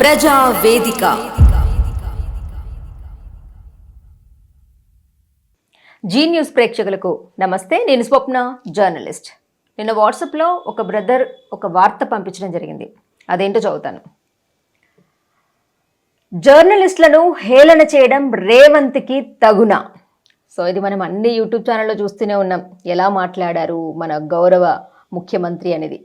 ప్రజావేదిక ప్రజా వేదిక. G news ప్రేక్షకులకు నమస్తే. నేను స్వప్న జర్నలిస్ట్. నిన్న వాట్సాప్లో ఒక బ్రదర్ ఒక వార్త పంపించడం జరిగింది. అదేంటో చదువుతాను. జర్నలిస్టులను హేళన చేయడం రేవంత్కి తగున. సో ఇది మనం అన్ని యూట్యూబ్ ఛానల్లో చూస్తూనే ఉన్నాం. ఎలా మాట్లాడారు మన గౌరవ ముఖ్యమంత్రి అనేది.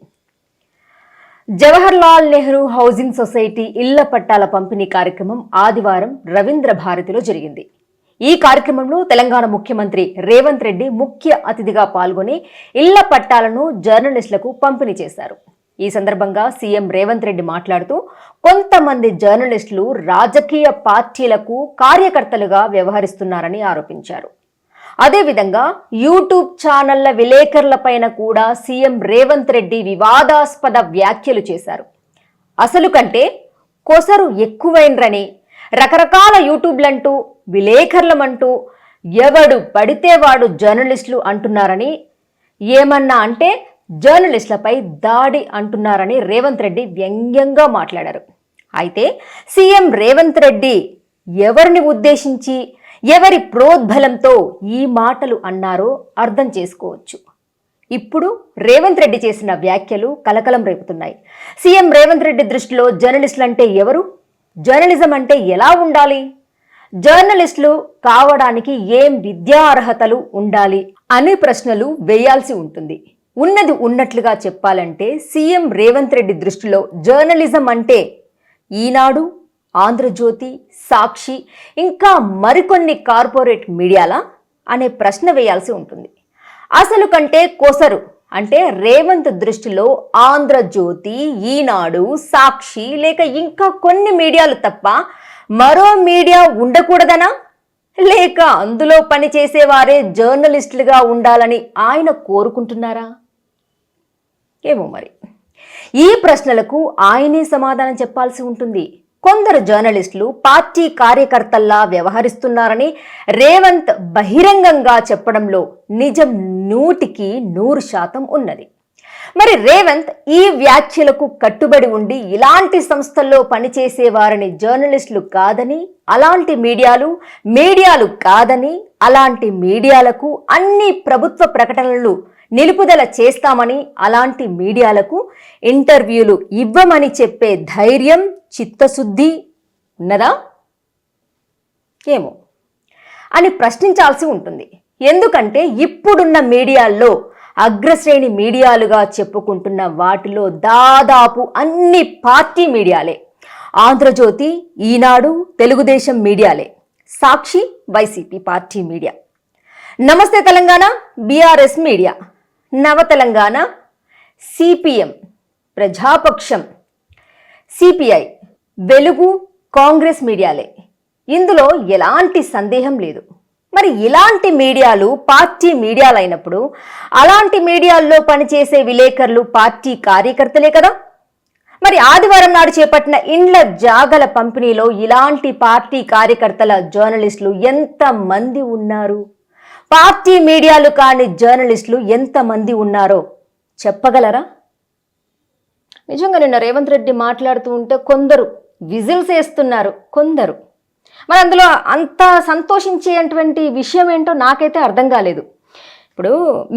Jawaharlal Nehru housing society ఇళ్ళ పట్టాల పంపిణీ కార్యక్రమం ఆదివారం రవీంద్ర భారతిలో జరిగింది. ఈ కార్యక్రమంలో తెలంగాణ ముఖ్యమంత్రి రేవంత్ రెడ్డి ముఖ్య అతిథిగా పాల్గొని ఇళ్ళ పట్టాలను జర్నలిస్టులకు పంపిణీ చేశారు. ఈ సందర్భంగా సీఎం రేవంత్ రెడ్డి మాట్లాడుతూ కొంతమంది జర్నలిస్టులు రాజకీయ పార్టీలకు కార్యకర్తలుగా వ్యవహరిస్తున్నారని ఆరోపించారు. అదేవిధంగా యూట్యూబ్ ఛానళ్ళ విలేకరులపైన కూడా సీఎం రేవంత్ రెడ్డి వివాదాస్పద వ్యాఖ్యలు చేశారు. అసలు కంటే కొసరు ఎక్కువైనరని రకరకాల యూట్యూబ్లంటూ విలేకరులమంటూ ఎవడు పడితే వాడు జర్నలిస్టులు అంటున్నారని ఏమన్నా అంటే జర్నలిస్టులపై దాడి అంటున్నారని రేవంత్ రెడ్డి వ్యంగ్యంగా మాట్లాడారు. అయితే సీఎం రేవంత్ రెడ్డి ఎవరిని ఉద్దేశించి ఎవరి ప్రోద్బలంతో ఈ మాటలు అన్నారో అర్థం చేసుకోవచ్చు. ఇప్పుడు రేవంత్ రెడ్డి చేసిన వ్యాఖ్యలు కలకలం రేపుతున్నాయి. సీఎం రేవంత్ రెడ్డి దృష్టిలో జర్నలిస్టులు అంటే ఎవరు? జర్నలిజం అంటే ఎలా ఉండాలి? జర్నలిస్టులు కావడానికి ఏం విద్యా అర్హతలు ఉండాలి అనే ప్రశ్నలు వేయాల్సి ఉంటుంది. ఉన్నది ఉన్నట్లుగా చెప్పాలంటే సీఎం రేవంత్ రెడ్డి దృష్టిలో జర్నలిజం అంటే ఈనాడు ఆంధ్రజ్యోతి సాక్షి ఇంకా మరికొన్ని కార్పొరేట్ మీడియాలా అనే ప్రశ్న వేయాల్సి ఉంటుంది. అసలు కంటే కోసరు అంటే రేవంత్ దృష్టిలో ఆంధ్రజ్యోతి ఈనాడు సాక్షి లేక ఇంకా కొన్ని మీడియాలు తప్ప మరో మీడియా ఉండకూడదనా? లేక అందులో పనిచేసేవారే జర్నలిస్టులుగా ఉండాలని ఆయన కోరుకుంటున్నారా? ఏమో మరి. ఈ ప్రశ్నలకు ఆయనే సమాధానం చెప్పాల్సి ఉంటుంది. కొందరు జర్నలిస్టులు పార్టీ కార్యకర్తల్లా వ్యవహరిస్తున్నారని రేవంత్ బహిరంగంగా చెప్పడంలో నిజం నూటికి నూరు శాతం ఉన్నది. మరి రేవంత్ ఈ వ్యాఖ్యలకు కట్టుబడి ఉండి ఇలాంటి సంస్థల్లో పనిచేసే వారిని జర్నలిస్టులు కాదని అలాంటి మీడియాలు మీడియాలు కాదని అలాంటి మీడియాలకు అన్ని ప్రభుత్వ ప్రకటనలు నిలుపుదల చేస్తామని అలాంటి మీడియాలకు ఇంటర్వ్యూలు ఇవ్వమని చెప్పే ధైర్యం చిత్తశుద్ధి ఉన్నదా? ఏమో. అని ప్రశ్నించాల్సి ఉంటుంది. ఎందుకంటే ఇప్పుడున్న మీడియాల్లో అగ్రశ్రేణి మీడియాలుగా చెప్పుకుంటున్న వాటిలో దాదాపు అన్ని పార్టీ మీడియాలే. Andhra Jyothi Eenadu Telugu Desam మీడియాలే. Sakshi YCP party media. Namaste Telangana BRS media. నవ తెలంగాణ సిపిఎం ప్రజాపక్షం సిపిఐ వెలుగు కాంగ్రెస్ మీడియాలే. ఇందులో ఎలాంటి సందేహం లేదు. మరి ఇలాంటి మీడియాలు పార్టీ మీడియాలు అయినప్పుడు అలాంటి మీడియాల్లో పనిచేసే విలేకరులు పార్టీ కార్యకర్తలే కదా. మరి ఆదివారం నాడు చేపట్టిన ఇండ్ల జాగల పంపిణీలో ఇలాంటి పార్టీ కార్యకర్తల జర్నలిస్టులు ఎంతమంది ఉన్నారు? పార్టీ మీడియాలు కాని జర్నలిస్టులు ఎంతమంది ఉన్నారో చెప్పగలరా? నిజంగా నిన్న రేవంత్ రెడ్డి మాట్లాడుతూ ఉంటే కొందరు విజిల్స్ వేస్తున్నారు కొందరు. మరి అందులో అంత సంతోషించేటువంటి విషయం ఏంటో నాకైతే అర్థం కాలేదు. ఇప్పుడు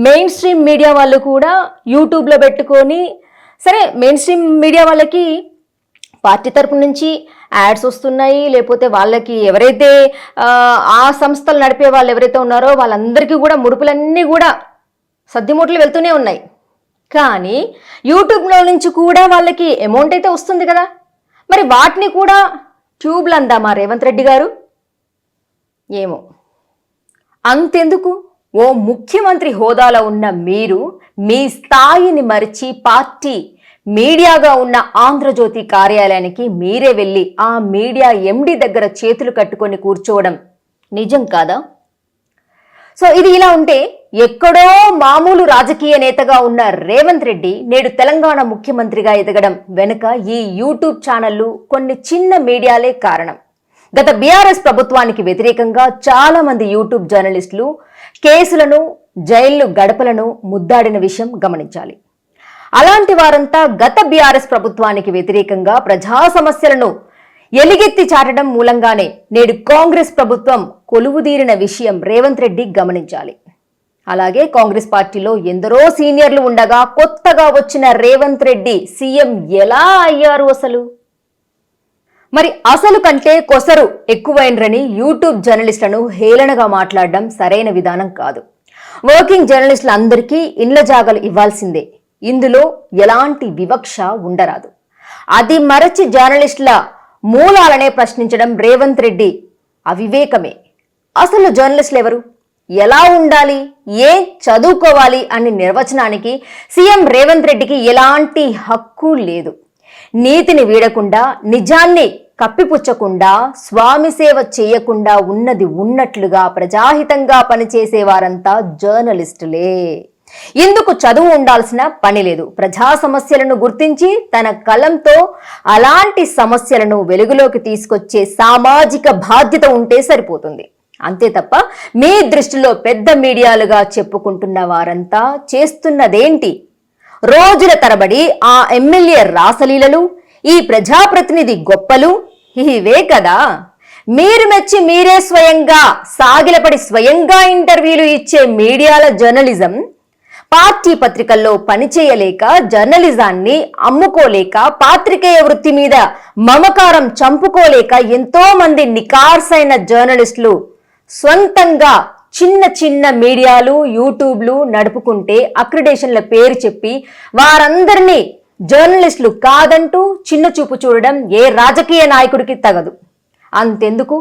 మెయిన్ స్ట్రీమ్ మీడియా వాళ్ళు కూడా యూట్యూబ్లో పెట్టుకొని సరే మెయిన్ స్ట్రీమ్ మీడియా వాళ్ళకి పార్టీ తరపు నుంచి యాడ్స్ వస్తున్నాయి. లేకపోతే వాళ్ళకి ఎవరైతే ఆ సంస్థలు నడిపే వాళ్ళు ఎవరైతే ఉన్నారో వాళ్ళందరికీ కూడా ముడుపులన్నీ కూడా సర్దిమూటలు వెళ్తూనే ఉన్నాయి. కానీ యూట్యూబ్లో నుంచి కూడా వాళ్ళకి అమౌంట్ అయితే వస్తుంది కదా. మరి వాటిని కూడా ట్యూబ్లు అందామా రేవంత్ రెడ్డి గారు? ఏమో. అంతెందుకు? ఓ ముఖ్యమంత్రి హోదాలో ఉన్న మీరు మీ స్థాయిని మరిచి పార్టీ మీడియాగా ఉన్న ఆంధ్రజ్యోతి కార్యాలయానికి మీరే వెళ్ళి ఆ మీడియా ఎండి దగ్గర చేతులు కట్టుకొని కూర్చోవడం నిజం కాదా? సో ఇది ఇలా ఉంటే ఎక్కడో మామూలు రాజకీయ నేతగా ఉన్న రేవంత్ రెడ్డి నేడు తెలంగాణ ముఖ్యమంత్రిగా ఎదగడం వెనుక ఈ యూట్యూబ్ ఛానళ్ళు కొన్ని చిన్న మీడియాలే కారణం. గత బీఆర్ఎస్ ప్రభుత్వానికి వ్యతిరేకంగా చాలా మంది యూట్యూబ్ జర్నలిస్టులు కేసులను జైళ్ళు గడపలను ముద్దాడిన విషయం గమనించాలి. అలాంటి వారంతా గత బీఆర్ఎస్ ప్రభుత్వానికి వ్యతిరేకంగా ప్రజా సమస్యలను ఎలిగెత్తి చాటడం మూలంగానే నేడు కాంగ్రెస్ ప్రభుత్వం కొలువుదీరిన విషయం రేవంత్ రెడ్డి గమనించాలి. అలాగే కాంగ్రెస్ పార్టీలో ఎందరో సీనియర్లు ఉండగా కొత్తగా వచ్చిన రేవంత్ రెడ్డి సీఎం ఎలా అయ్యారు అసలు? మరి అసలు కంటే కొసరు ఎక్కువైనరని యూట్యూబ్ జర్నలిస్టులను హేళనగా మాట్లాడడం సరైన విధానం కాదు. వర్కింగ్ జర్నలిస్టులందరికీ ఇండ్ల జాగలు ఇవ్వాల్సిందే. ఇందులో ఎలాంటి వివక్ష ఉండరాదు. అది మరచి జర్నలిస్టుల మూలాలనే ప్రశ్నించడం రేవంత్ రెడ్డి అవివేకమే. అసలు జర్నలిస్టులు ఎవరు? ఎలా ఉండాలి? ఏ చదువుకోవాలి అనే నిర్వచనానికి సీఎం రేవంత్ రెడ్డికి ఎలాంటి హక్కు లేదు. నీతిని వీడకుండా నిజాన్ని కప్పిపుచ్చకుండా స్వామి సేవ చేయకుండా ఉన్నది ఉన్నట్లుగా ప్రజాహితంగా పనిచేసేవారంతా జర్నలిస్టులే. ఇందుకు చదువు ఉండాల్సిన పని లేదు? ప్రజా సమస్యలను గుర్తించి తన కలంతో అలాంటి సమస్యలను వెలుగులోకి తీసుకొచ్చే సామాజిక బాధ్యత ఉంటే సరిపోతుంది. అంతే తప్ప మీ దృష్టిలో పెద్ద మీడియాలుగా చెప్పుకుంటున్న వారంతా చేస్తున్నదేంటి? రోజుల తరబడి ఆ ఎమ్మెల్యే రాసలీలలు ఈ ప్రజాప్రతినిధి గొప్పలు ఇవే కదా. మీరు మెచ్చి మీరే స్వయంగా సాగిలపడి స్వయంగా ఇంటర్వ్యూలు ఇచ్చే మీడియాల జర్నలిజం పార్టీ పత్రికల్లో పనిచేయలేక జర్నలిజాన్ని అమ్ముకోలేక పాత్రికేయ వృత్తి మీద మమకారం చంపుకోలేక ఎంతో మంది నికార్సైన జర్నలిస్టులు సొంతంగా చిన్న చిన్న మీడియాలు యూట్యూబ్లు నడుపుకుంటే అక్రిడేషన్ల పేరు చెప్పి వారందరినీ జర్నలిస్టులు కాదంటూ చిన్న చూపు చూడడం ఏ రాజకీయ నాయకుడికి తగదు. అంతెందుకు?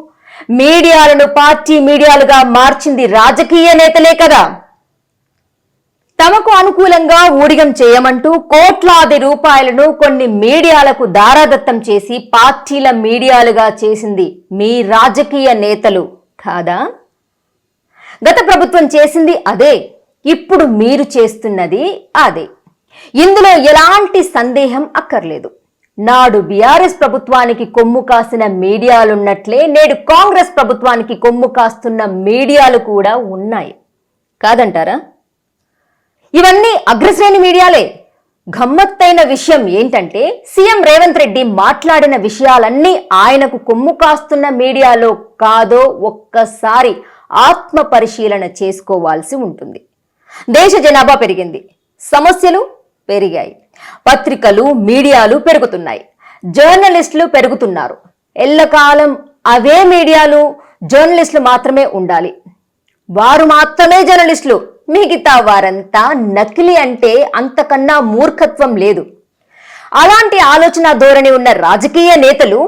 మీడియాలను పార్టీ మీడియాలుగా మార్చింది రాజకీయ నేతలే కదా! తమకు అనుకూలంగా ఊడిగం చేయమంటూ కోట్లాది రూపాయలను కొన్ని మీడియాలకు దారాదత్తం చేసి పార్టీల మీడియాలుగా చేసింది మీ రాజకీయ నేతలు. కాదా? గత ప్రభుత్వం చేసింది అదే. ఇప్పుడు మీరు చేస్తున్నది అదే. ఇందులో ఎలాంటి సందేహం అక్కర్లేదు. నాడు బీఆర్ఎస్ ప్రభుత్వానికి కొమ్ము కాసిన మీడియాలున్నట్లే నేడు కాంగ్రెస్ ప్రభుత్వానికి కొమ్ము కాస్తున్న మీడియాలు కూడా ఉన్నాయి. కాదంటారా? ఇవన్నీ అగ్రశ్రేణి మీడియాలే. గమ్మత్తైన విషయం ఏంటంటే సీఎం రేవంత్ రెడ్డి మాట్లాడిన విషయాలన్నీ ఆయనకు కొమ్ము కాస్తున్న మీడియాలో కాదో ఒక్కసారి ఆత్మ పరిశీలన చేసుకోవాల్సి ఉంటుంది. దేశ జనాభా పెరిగింది. సమస్యలు పెరిగాయి. పత్రికలు మీడియాలు పెరుగుతున్నాయి. జర్నలిస్టులు పెరుగుతున్నారు. ఎల్లకాలం అవే మీడియాలు జర్నలిస్టులు మాత్రమే ఉండాలి. వారు మాత్రమే జర్నలిస్టులు. మిగతా వారంతా నకిలీ అంటే అంతకన్నా మూర్ఖత్వం లేదు. అలాంటి ఆలోచన ధోరణి ఉన్న రాజకీయ నేతలు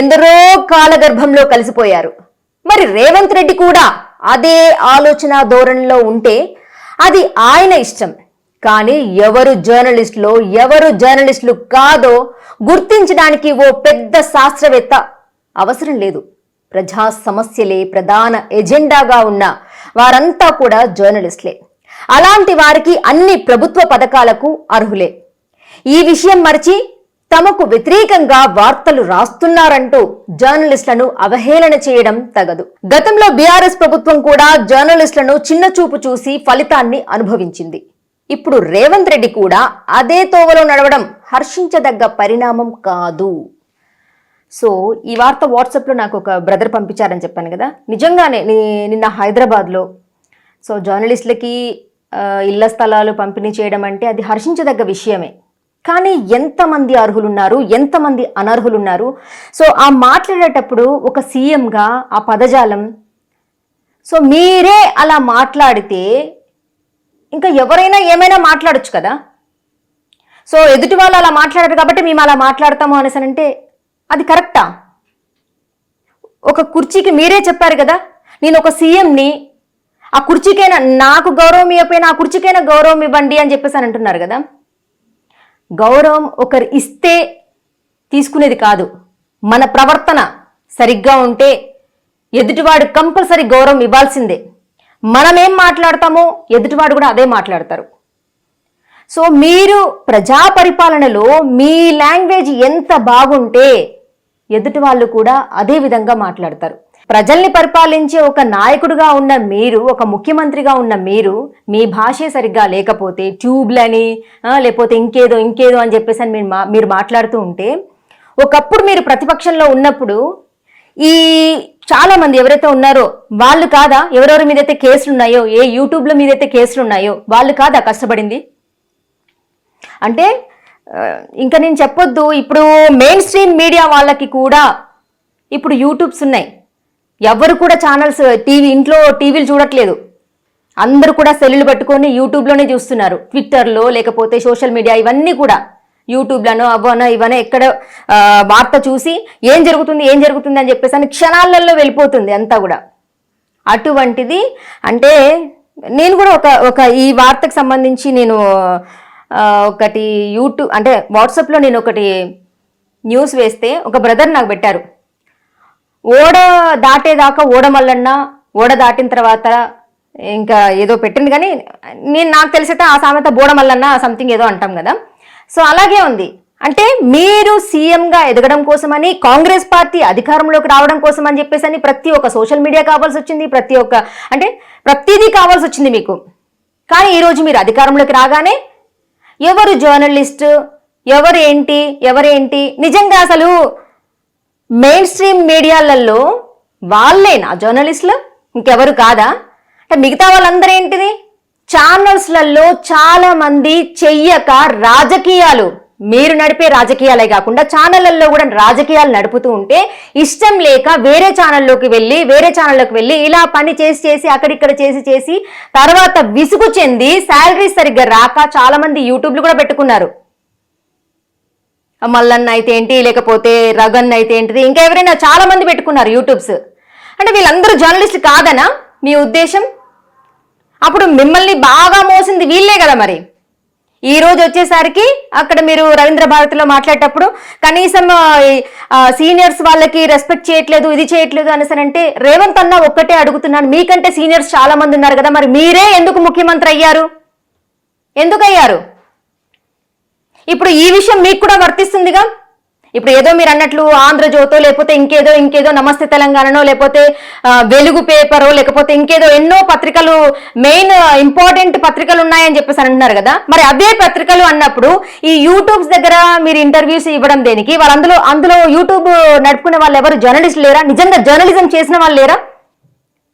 ఎందరో కాలగర్భంలో కలిసిపోయారు. మరి రేవంత్ రెడ్డి కూడా అదే ఆలోచన ధోరణిలో ఉంటే అది ఆయన ఇష్టం. కానీ ఎవరు జర్నలిస్టులో ఎవరు జర్నలిస్టులు కాదో గుర్తించడానికి ఓ పెద్ద శాస్త్రవేత్త అవసరం లేదు. ప్రజా సమస్యలే ప్రధాన ఎజెండాగా ఉన్న వారంతా కూడా జర్నలిస్టులే. అలాంటి వారికి అన్ని ప్రభుత్వ పథకాలకు అర్హులే. ఈ విషయం మరిచి తమకు వ్యతిరేకంగా వార్తలు రాస్తున్నారంటూ జర్నలిస్టులను అవహేళన చేయడం తగదు. గతంలో బీఆర్ఎస్ ప్రభుత్వం కూడా జర్నలిస్టులను చిన్న చూపు చూసి ఫలితాన్ని అనుభవించింది. ఇప్పుడు రేవంత్ రెడ్డి కూడా అదే తోవలో నడవడం హర్షించదగ్గ పరిణామం కాదు. సో ఈ వార్త వాట్సాప్లో నాకు ఒక బ్రదర్ పంపించారని చెప్పాను కదా? నిజంగానే నిన్న హైదరాబాద్లో. సో జర్నలిస్టులకి ఇళ్ళ స్థలాలు పంపిణీ చేయడం అంటే అది హర్షించదగ్గ విషయమే. కానీ ఎంతమంది అర్హులున్నారు ఎంతమంది అనర్హులున్నారు? సో ఆ మాట్లాడేటప్పుడు ఒక సీఎంగా ఆ పదజాలం సో మీరే అలా మాట్లాడితే ఇంకా ఎవరైనా ఏమైనా మాట్లాడొచ్చు కదా? సో ఎదుటి వాళ్ళు అలా మాట్లాడారు కాబట్టి మేము అలా మాట్లాడతాము అనేసి అంటే అది కరెక్టా? ఒక కుర్చీకి మీరే చెప్పారు కదా? నేను ఒక సీఎంని ఆ కుర్చీకైనా నాకు గౌరవం ఇవ్వకపోయినా ఆ కుర్చీకైనా గౌరవం ఇవ్వండి అని చెప్పేసి అని అంటున్నారు కదా. గౌరవం ఒకరు ఇస్తే తీసుకునేది కాదు. మన ప్రవర్తన సరిగ్గా ఉంటే ఎదుటివాడు కంపల్సరీ గౌరవం ఇవ్వాల్సిందే. మనం ఏం మాట్లాడతామో ఎదుటివాడు కూడా అదే మాట్లాడతారు. సో మీరు ప్రజా పరిపాలనలో మీ లాంగ్వేజ్ ఎంత బాగుంటే ఎదుటి వాళ్ళు కూడా అదే విధంగా మాట్లాడతారు. ప్రజల్ని పరిపాలించే ఒక నాయకుడుగా ఉన్న మీరు ఒక ముఖ్యమంత్రిగా ఉన్న మీరు మీ భాషే సరిగ్గా లేకపోతే ట్యూబ్లని లేకపోతే ఇంకేదో ఇంకేదో అని చెప్పేసి అని మీరు మా మీరు మాట్లాడుతూ ఉంటే ఒకప్పుడు మీరు ప్రతిపక్షంలో ఉన్నప్పుడు ఈ చాలా మంది ఎవరైతే ఉన్నారో వాళ్ళు కాదా? ఎవరెవరి మీదైతే కేసులు ఉన్నాయో ఏ యూట్యూబ్లో మీదైతే కేసులు ఉన్నాయో వాళ్ళు కాదా కష్టపడింది? అంటే ఇంకా నేను చెప్పొద్దు ఇప్పుడు మెయిన్ స్ట్రీమ్ మీడియా వాళ్ళకి కూడా ఇప్పుడు యూట్యూబ్స్ ఉన్నాయి. ఎవరు కూడా ఛానల్స్ టీవీ ఇంట్లో టీవీలు చూడట్లేదు. అందరూ కూడా సెల్లులు పట్టుకొని యూట్యూబ్లోనే చూస్తున్నారు. ట్విట్టర్లో లేకపోతే సోషల్ మీడియా ఇవన్నీ కూడా. యూట్యూబ్లను అవనో ఇవనో ఎక్కడ వార్త చూసి ఏం జరుగుతుంది ఏం జరుగుతుంది అని చెప్పేసి అని క్షణాలలో వెళ్ళిపోతుంది అంతా కూడా. అటువంటిది అంటే నేను కూడా ఒక ఒక ఈ వార్తకు సంబంధించి నేను ఒకటి యూట్యూబ్ అంటే వాట్సాప్లో నేను ఒకటి న్యూస్ వేస్తే ఒక బ్రదర్ నాకు పెట్టారు. ఓడ దాటేదాకా ఓడమల్లన్న ఓడ దాటిన తర్వాత ఇంకా ఏదో పెట్టింది. కానీ నేను నాకు తెలిసైతే ఆ సామెత బోడమల్లన్న సంథింగ్ ఏదో అంటాం కదా. సో అలాగే ఉంది. అంటే మీరు సీఎంగా ఎదగడం కోసమని కాంగ్రెస్ పార్టీ అధికారంలోకి రావడం కోసం అని చెప్పేసి అని ప్రతి ఒక్క సోషల్ మీడియా కావాల్సి వచ్చింది ప్రతి ఒక్క అంటే ప్రతిదీ కావాల్సి వచ్చింది మీకు. కానీ ఈరోజు మీరు అధికారంలోకి రాగానే ఎవరు జర్నలిస్ట్ ఎవరు ఏంటి ఎవరేంటి నిజంగా అసలు మెయిన్ స్ట్రీమ్ మీడియాలలో వాళ్ళేనా? జర్నలిస్టులు ఇంకెవరు కాదా? అంటే మిగతా వాళ్ళందరూ ఏంటిది? ఛానల్స్లలో చాలా మంది చెయ్యక రాజకీయాలు. మీరు నడిపే రాజకీయాలే కాకుండా ఛానళ్ళలో కూడా రాజకీయాలు నడుపుతూ ఉంటే ఇష్టం లేక వేరే ఛానల్లోకి వెళ్ళి వేరే ఛానల్లోకి వెళ్ళి ఇలా పని చేసి చేసి అక్కడిక్కడ చేసి చేసి తర్వాత విసుగు చెంది శాలరీ సరిగ్గా రాక చాలా మంది యూట్యూబ్లు కూడా పెట్టుకున్నారు. మల్లన్న అయితే ఏంటి లేకపోతే రగన్ అయితే ఏంటిది ఇంకా ఎవరైనా చాలా మంది పెట్టుకున్నారు యూట్యూబ్స్. అంటే వీళ్ళందరూ జర్నలిస్ట్ కాదనా? మీ ఉద్దేశం? అప్పుడు మిమ్మల్ని బాగా మోసింది వీళ్ళే కదా మరి. ఈ రోజు వచ్చేసరికి అక్కడ మీరు రవీంద్ర భారతిలో మాట్లాడేటప్పుడు కనీసం సీనియర్స్ వాళ్ళకి రెస్పెక్ట్ చేయట్లేదు ఇది చేయట్లేదు అనేసరంటే రేవంత్ అన్న ఒక్కటే అడుగుతున్నాను మీకంటే సీనియర్స్ చాలా మంది ఉన్నారు కదా మరి మీరే ఎందుకు ముఖ్యమంత్రి అయ్యారు? ఎందుకు అయ్యారు? ఇప్పుడు ఈ విషయం మీకు కూడా వర్తిస్తుందిగా? ఇప్పుడు ఏదో మీరు అన్నట్లు ఆంధ్రజ్యోతో లేకపోతే ఇంకేదో ఇంకేదో నమస్తే తెలంగాణనో లేకపోతే వెలుగు పేపరో లేకపోతే ఇంకేదో ఎన్నో పత్రికలు మెయిన్ ఇంపార్టెంట్ పత్రికలు ఉన్నాయని చెప్పేసి అంటున్నారు కదా? మరి అదే పత్రికలు అన్నప్పుడు ఈ యూట్యూబ్స్ దగ్గర మీరు ఇంటర్వ్యూస్ ఇవ్వడం దేనికి? వాళ్ళందులో అందులో అందులో యూట్యూబ్ నడుపుకునే వాళ్ళు ఎవరు? జర్నలిస్ట్ లేరా? నిజంగా జర్నలిజం చేసిన వాళ్ళు లేరా?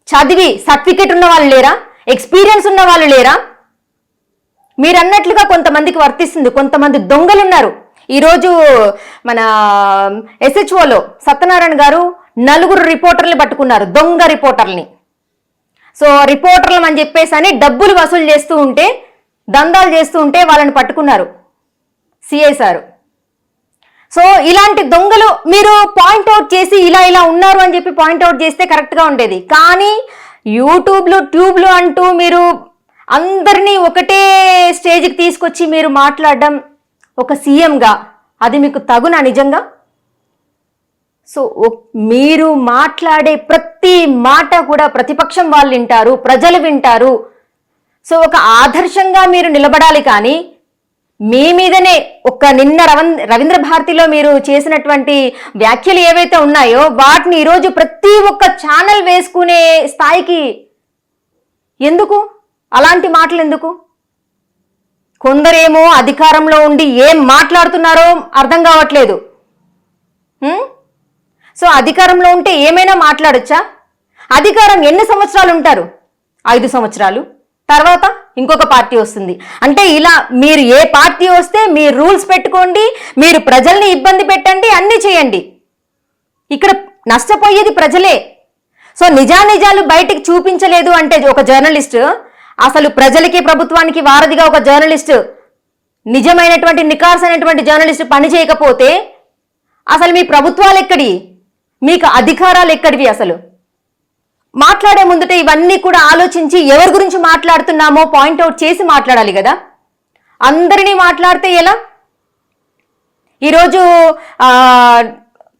చదివి సర్టిఫికేట్ ఉన్న వాళ్ళు లేరా? ఎక్స్పీరియన్స్ ఉన్న వాళ్ళు లేరా? మీరు అన్నట్లుగా కొంతమందికి వర్తిస్తుంది కొంతమంది దొంగలు ఉన్నారు ఈరోజు మన ఎస్హెచ్ఓలో సత్యనారాయణ గారు నలుగురు రిపోర్టర్లు పట్టుకున్నారు దొంగ రిపోర్టర్ని. సో రిపోర్టర్లు అని చెప్పేసి అని డబ్బులు వసూలు చేస్తూ ఉంటే దందాలు చేస్తూ ఉంటే వాళ్ళని పట్టుకున్నారు సిఐ సారు. సో ఇలాంటి దొంగలు మీరు పాయింట్అవుట్ చేసి ఇలా ఇలా ఉన్నారు అని చెప్పి పాయింట్అవుట్ చేస్తే కరెక్ట్గా ఉండేది. కానీ యూట్యూబ్లు ట్యూబ్లు అంటూ మీరు అందరినీ ఒకటే స్టేజ్కి తీసుకొచ్చి మీరు మాట్లాడడం ఒక సీఎంగా అది మీకు తగునా నిజంగా? సో మీరు మాట్లాడే ప్రతి మాట కూడా ప్రతిపక్షం వాళ్ళు వింటారు ప్రజలు వింటారు. సో ఒక ఆదర్శంగా మీరు నిలబడాలి కానీ మీ మీదనే ఒక నిన్న రవన్ రవీంద్ర భారతిలో మీరు చేసినటువంటి వ్యాఖ్యలు ఏవైతే ఉన్నాయో వాటిని ఈరోజు ప్రతి ఒక్క ఛానల్ వేసుకునే స్థాయికి ఎందుకు? అలాంటి మాటలు ఎందుకు కొందరేమో అధికారంలో ఉండి ఏం మాట్లాడుతున్నారో అర్థం కావట్లేదు. సో అధికారంలో ఉంటే ఏమైనా మాట్లాడచ్చా? అధికారం ఎన్ని సంవత్సరాలు ఉంటారు ఐదు సంవత్సరాలు. తర్వాత ఇంకొక పార్టీ వస్తుంది. అంటే ఇలా మీరు ఏ పార్టీ వస్తే మీరు రూల్స్ పెట్టుకోండి మీరు ప్రజల్ని ఇబ్బంది పెట్టండి అన్నీ చేయండి. ఇక్కడ నష్టపోయేది ప్రజలే. సో నిజానిజాలు బయటికి చూపించలేదు అంటే ఒక జర్నలిస్ట్ అసలు ప్రజలకి ప్రభుత్వానికి వారధిగా ఒక జర్నలిస్ట్ నిజమైనటువంటి నికార్స్ అనేటువంటి జర్నలిస్ట్ పని చేయకపోతే అసలు మీ ప్రభుత్వాలు ఎక్కడి మీకు అధికారాలు ఎక్కడివి అసలు? మాట్లాడే ముందుట ఇవన్నీ కూడా ఆలోచించి ఎవరి గురించి మాట్లాడుతున్నామో పాయింట్అవుట్ చేసి మాట్లాడాలి కదా. అందరినీ మాట్లాడితే ఎలా? ఈరోజు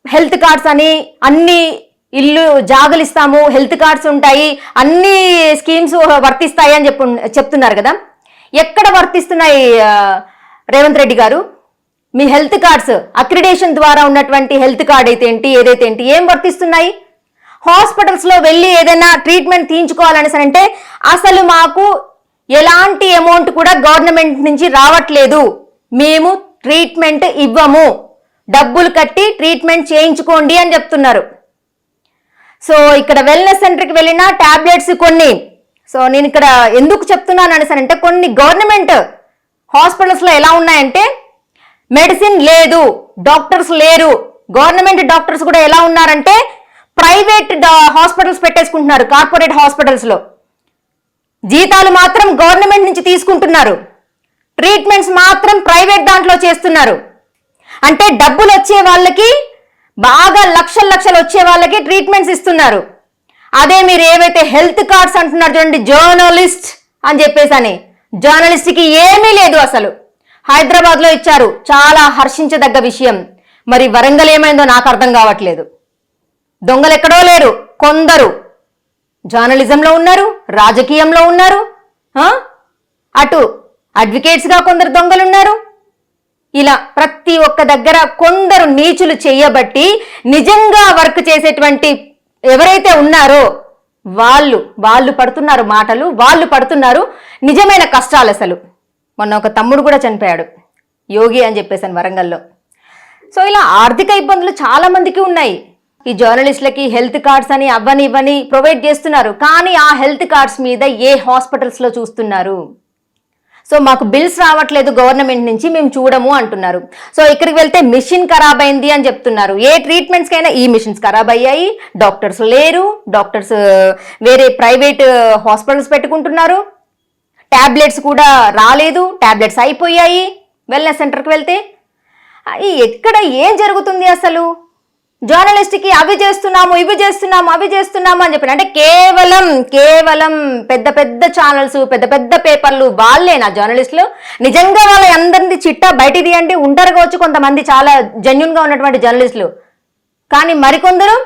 హెల్త్ కార్డ్స్ అని అన్ని ఇల్లు జాగులు ఇస్తాము హెల్త్ కార్డ్స్ ఉంటాయి అన్ని స్కీమ్స్ వర్తిస్తాయి అని చెప్పు చెప్తున్నారు కదా. ఎక్కడ వర్తిస్తున్నాయి రేవంత్ రెడ్డి గారు? మీ హెల్త్ కార్డ్స్ అక్రిడేషన్ ద్వారా ఉన్నటువంటి హెల్త్ కార్డ్ అయితే ఏంటి ఏదైతే ఏంటి ఏం వర్తిస్తున్నాయి? హాస్పిటల్స్లో వెళ్ళి ఏదైనా ట్రీట్మెంట్ తీయించుకోవాలనేసి అంటే అసలు మాకు ఎలాంటి అమౌంట్ కూడా గవర్నమెంట్ నుంచి రావట్లేదు. మేము ట్రీట్మెంట్ ఇవ్వము. డబ్బులు కట్టి ట్రీట్మెంట్ చేయించుకోండి అని చెప్తున్నారు. సో ఇక్కడ వెల్నెస్ సెంటర్కి వెళ్ళిన టాబ్లెట్స్ కొన్ని. సో నేను ఇక్కడ ఎందుకు చెప్తున్నాను అనేసి అంటే కొన్ని గవర్నమెంట్ హాస్పిటల్స్లో ఎలా ఉన్నాయంటే మెడిసిన్ లేదు డాక్టర్స్ లేరు. గవర్నమెంట్ డాక్టర్స్ కూడా ఎలా ఉన్నారంటే ప్రైవేట్ హాస్పిటల్స్ పెట్టేసుకుంటున్నారు కార్పొరేట్ హాస్పిటల్స్లో జీతాలు మాత్రం గవర్నమెంట్ నుంచి తీసుకుంటున్నారు. ట్రీట్మెంట్స్ మాత్రం ప్రైవేట్ దాంట్లో చేస్తున్నారు. అంటే డబ్బులు వచ్చే వాళ్ళకి బాగా లక్షల లక్షలు వచ్చే వాళ్ళకి ట్రీట్మెంట్స్ ఇస్తున్నారు. అదే మీరు ఏవైతే హెల్త్ కార్డ్స్ అంటున్నారు చూడండి జర్నలిస్ట్ అని చెప్పేసి అని జర్నలిస్ట్కి ఏమీ లేదు అసలు. హైదరాబాద్లో ఇచ్చారు చాలా హర్షించదగ్గ విషయం. మరి వరంగల్ ఏమైందో నాకు అర్థం కావట్లేదు. దొంగలు ఎక్కడో లేరు కొందరు. జర్నలిజంలో ఉన్నారు రాజకీయంలో ఉన్నారు అటు అడ్వకేట్స్గా కొందరు దొంగలు ఉన్నారు ఇలా ప్రతి ఒక్క దగ్గర కొందరు నీచులు చేయబట్టి నిజంగా వర్క్ చేసేటువంటి ఎవరైతే ఉన్నారో వాళ్ళు వాళ్ళు పడుతున్నారు మాటలు వాళ్ళు పడుతున్నారు నిజమైన కష్టాలు అసలు. మొన్న ఒక తమ్ముడు కూడా చనిపోయాడు యోగి అని చెప్పేసాను వరంగల్లో. సో ఇలా ఆర్థిక ఇబ్బందులు చాలా మందికి ఉన్నాయి. ఈ జర్నలిస్టులకి హెల్త్ కార్డ్స్ అని అవని ఇవని ప్రొవైడ్ చేస్తున్నారు కానీ ఆ హెల్త్ కార్డ్స్ మీద ఏ హాస్పిటల్స్లో చూస్తున్నారు? సో మాకు బిల్స్ రావట్లేదు గవర్నమెంట్ నుంచి మేము చూడము అంటున్నారు. సో ఇక్కడికి వెళ్తే మిషన్ ఖరాబ్ అయింది అని చెప్తున్నారు. ఏ ట్రీట్మెంట్స్కైనా ఈ మిషన్స్ ఖరాబ్ అయ్యాయి. డాక్టర్స్ లేరు. డాక్టర్స్ వేరే ప్రైవేట్ హాస్పిటల్స్ పెట్టుకుంటున్నారు. ట్యాబ్లెట్స్ కూడా రాలేదు. ట్యాబ్లెట్స్ అయిపోయాయి. వెల్నెస్ సెంటర్కి వెళ్తే ఎక్కడ ఏం జరుగుతుంది అసలు? జర్నలిస్ట్కి అవి చేస్తున్నాము ఇవి చేస్తున్నాము అవి చేస్తున్నాము అని చెప్పిన అంటే కేవలం కేవలం పెద్ద పెద్ద ఛానల్స్ పెద్ద పెద్ద పేపర్లు వాళ్ళేనా జర్నలిస్టులు. నిజంగా వాళ్ళ అందరిది చిట్టా బయటిది అంటే ఉంటారు కావచ్చు కొంతమంది చాలా జెన్యున్గా ఉన్నటువంటి జర్నలిస్టులు. కానీ మరికొందరు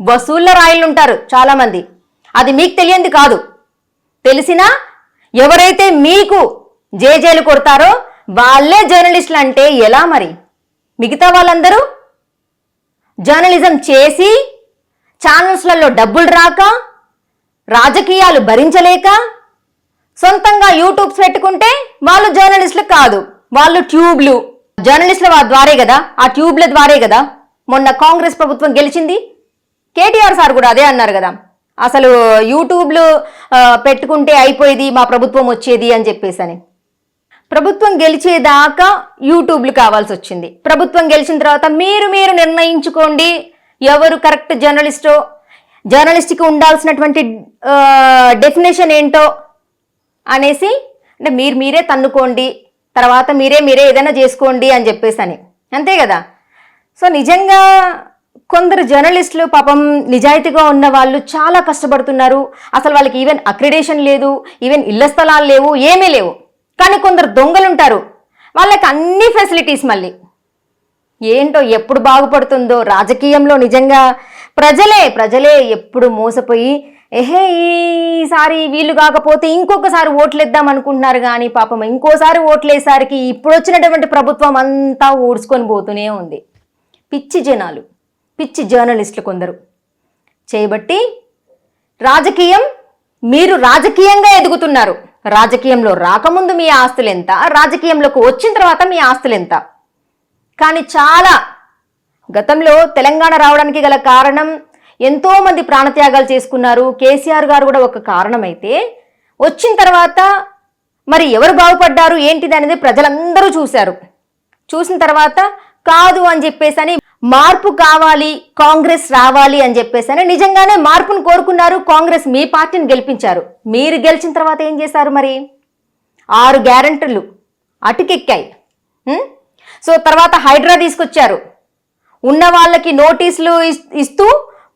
వసూళ్ళ రాయిలు ఉంటారు చాలా మంది అది మీకు తెలియంది కాదు. తెలిసినా ఎవరైతే మీకు జేజేలు కొడతారో వాళ్ళే జర్నలిస్టులు అంటే ఎలా మరి? మిగతా వాళ్ళందరూ జర్నలిజం చేసి ఛానల్స్లలో డబ్బులు రాక రాజకీయాలు భరించలేక సొంతంగా యూట్యూబ్స్ పెట్టుకుంటే వాళ్ళు జర్నలిస్టులు కాదు వాళ్ళు ట్యూబ్లు. జర్నలిస్టుల ద్వారే కదా ఆ ట్యూబ్ల ద్వారే కదా మొన్న కాంగ్రెస్ ప్రభుత్వం గెలిచింది. కేటీఆర్ సార్ కూడా అదే అన్నారు కదా అసలు యూట్యూబ్లు పెట్టుకుంటే అయిపోయేది మా ప్రభుత్వం వచ్చేది అని చెప్పేసి అని ప్రభుత్వం గెలిచేదాకా యూట్యూబ్లు కావాల్సి వచ్చింది ప్రభుత్వం గెలిచిన తర్వాత మీరు మీరు నిర్ణయించుకోండి. ఎవరు కరెక్ట్ జర్నలిస్టో జర్నలిస్ట్కి ఉండాల్సినటువంటి డెఫినేషన్ ఏంటో అనేసి అంటే మీరు మీరే తన్నుకోండి. తర్వాత మీరే మీరే ఏదైనా చేసుకోండి అని చెప్పేసి అని అంతే కదా? సో నిజంగా కొందరు జర్నలిస్టులు పాపం నిజాయితీగా ఉన్న వాళ్ళు చాలా కష్టపడుతున్నారు. అసలు వాళ్ళకి ఈవెన్ అక్రిడేషన్ లేదు ఈవెన్ ఇళ్ళ స్థలాలు లేవు ఏమీ లేవు. కానీ కొందరు దొంగలు ఉంటారు వాళ్ళకి అన్ని ఫెసిలిటీస్ మళ్ళీ. ఏంటో ఎప్పుడు బాగుపడుతుందో రాజకీయంలో నిజంగా. ప్రజలే ప్రజలే ఎప్పుడు మోసపోయి ఎహే ఈసారి వీళ్ళు కాకపోతే ఇంకొకసారి ఓట్లేద్దాం అనుకుంటున్నారు కానీ పాపం ఇంకోసారి ఓట్లేసరికి ఇప్పుడు వచ్చినటువంటి ప్రభుత్వం అంతా ఓడ్చుకొని పోతూనే ఉంది. పిచ్చి జనాలు పిచ్చి జర్నలిస్టులు కొందరు. చేయబట్టి రాజకీయం మీరు రాజకీయంగా ఎదుగుతున్నారు. రాజకీయంలో రాకముందు మీ ఆస్తులు ఎంత రాజకీయంలోకి వచ్చిన తర్వాత మీ ఆస్తులు ఎంత కానీ చాలా గతంలో తెలంగాణ రావడానికి గల కారణం ఎంతోమంది ప్రాణత్యాగాలు చేసుకున్నారు. కేసీఆర్ గారు కూడా ఒక కారణమైతే వచ్చిన తర్వాత మరి ఎవరు బాగుపడ్డారు? ఏంటిది అనేది ప్రజలందరూ చూశారు. చూసిన తర్వాత కాదు అని చెప్పేసి అని మార్పు కావాలి కాంగ్రెస్ రావాలి అని చెప్పేసి అని నిజంగానే మార్పును కోరుకున్నారు. కాంగ్రెస్ మీ పార్టీని గెలిపించారు. మీరు గెలిచిన తర్వాత ఏం చేశారు మరి? ఆరు గ్యారంటీలు అటుకెక్కాయి. సో తర్వాత హైడ్రా తీసుకొచ్చారు. ఉన్న వాళ్ళకి నోటీసులు ఇస్తూ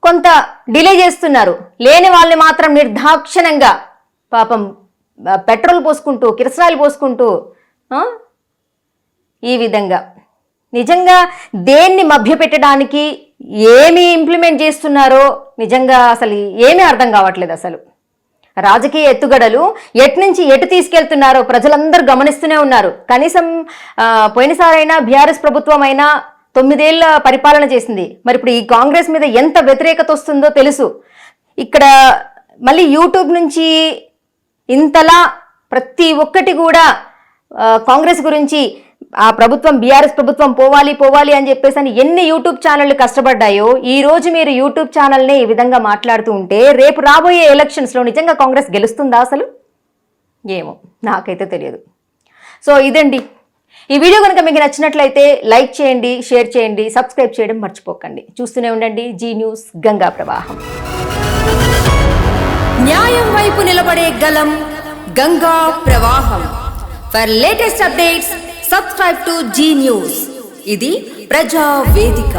కొంత డిలే చేస్తున్నారు. లేని వాళ్ళని మాత్రం నిర్దాక్షిణంగా పాపం పెట్రోల్ పోసుకుంటూ కిరసనాయిలు పోసుకుంటూ ఈ విధంగా. నిజంగా దేన్ని మభ్యపెట్టడానికి ఏమి ఇంప్లిమెంట్ చేస్తున్నారో నిజంగా అసలు ఏమీ అర్థం కావట్లేదు అసలు. రాజకీయ ఎత్తుగడలు ఎటు నుంచి ఎటు తీసుకెళ్తున్నారో ప్రజలందరూ గమనిస్తూనే ఉన్నారు. కనీసం పోయినసారైనా బీఆర్ఎస్ ప్రభుత్వం అయినా తొమ్మిదేళ్ళ పరిపాలన చేసింది. మరి ఇప్పుడు ఈ కాంగ్రెస్ మీద ఎంత వ్యతిరేకత వస్తుందో తెలుసు. ఇక్కడ మళ్ళీ యూట్యూబ్ నుంచి ఇంతలా ప్రతి ఒక్కటి కూడా కాంగ్రెస్ గురించి ఆ ప్రభుత్వం బీఆర్ఎస్ ప్రభుత్వం పోవాలి పోవాలి అని చెప్పేసి అని ఎన్ని యూట్యూబ్ ఛానళ్ళు కష్టపడ్డాయో ఈ రోజు మీరు యూట్యూబ్ ఛానల్ని ఈ విధంగా మాట్లాడుతూ ఉంటే రేపు రాబోయే ఎలక్షన్స్లో నిజంగా కాంగ్రెస్ గెలుస్తుందా అసలు? ఏమో నాకైతే తెలియదు. సో ఇదండి. ఈ వీడియో కనుక మీకు నచ్చినట్లయితే లైక్ చేయండి షేర్ చేయండి సబ్స్క్రైబ్ చేయడం మర్చిపోకండి. చూస్తూనే ఉండండి. జీ న్యూస్ గంగా ప్రవాహం. న్యాయం వైపు నిలబడే గలం గంగా ప్రవాహం. For latest updates subscribe to Zee News. ఇది ప్రజా వేదిక